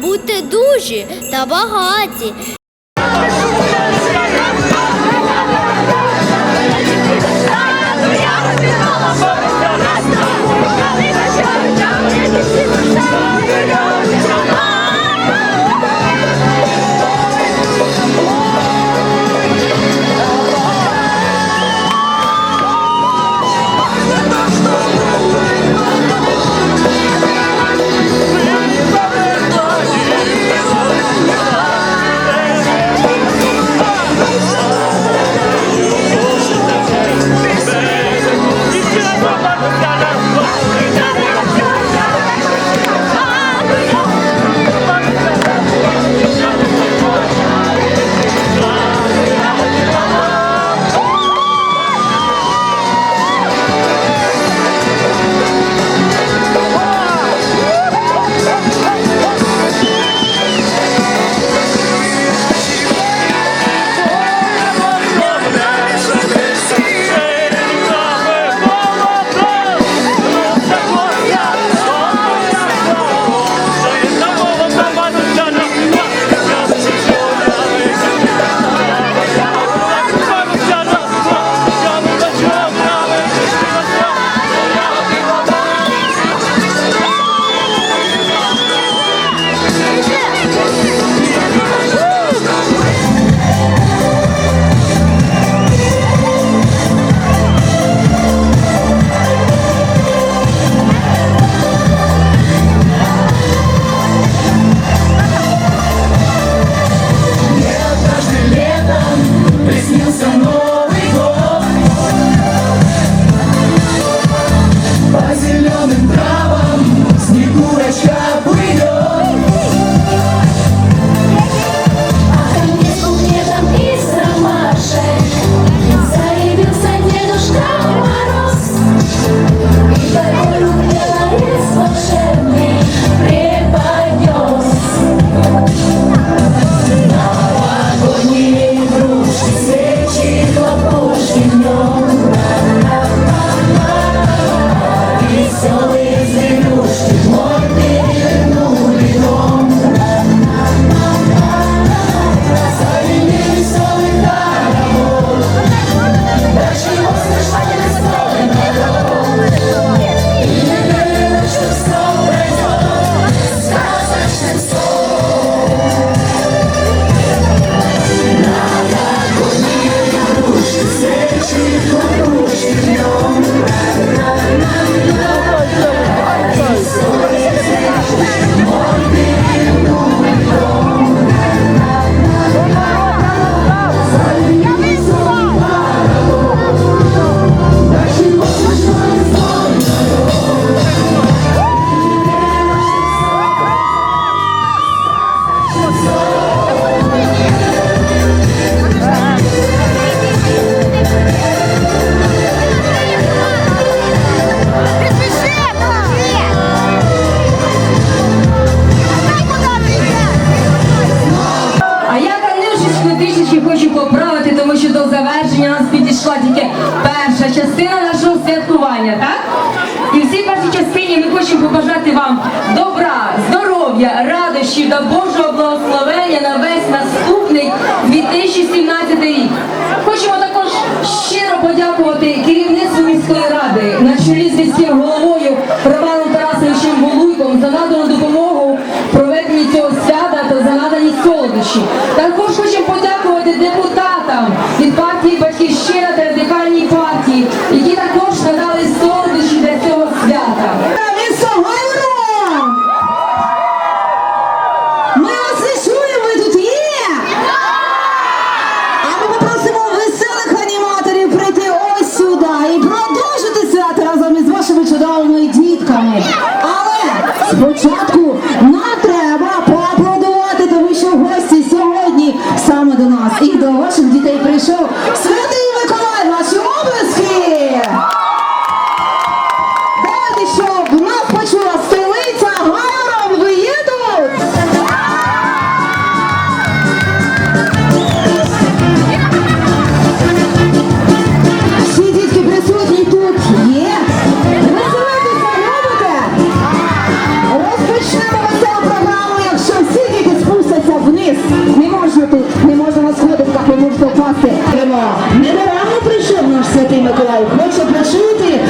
будьте дужі та багаті. У нас підійшла тільки перша частина нашого святкування, так? І в цій першій частині ми хочемо побажати вам добра, здоров'я, радощів та Божого благословення на весь наступний 2017 рік. Батьківщина та радикальній партії, які також надали солодощі для цього свята. Ми вас не чуємо, тут є? А ми попросимо веселих аніматорів прийти ось сюди і продовжити свято разом із вашими чудовими дітками. Але спочатку святий Миколай. Хоче почути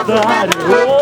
otário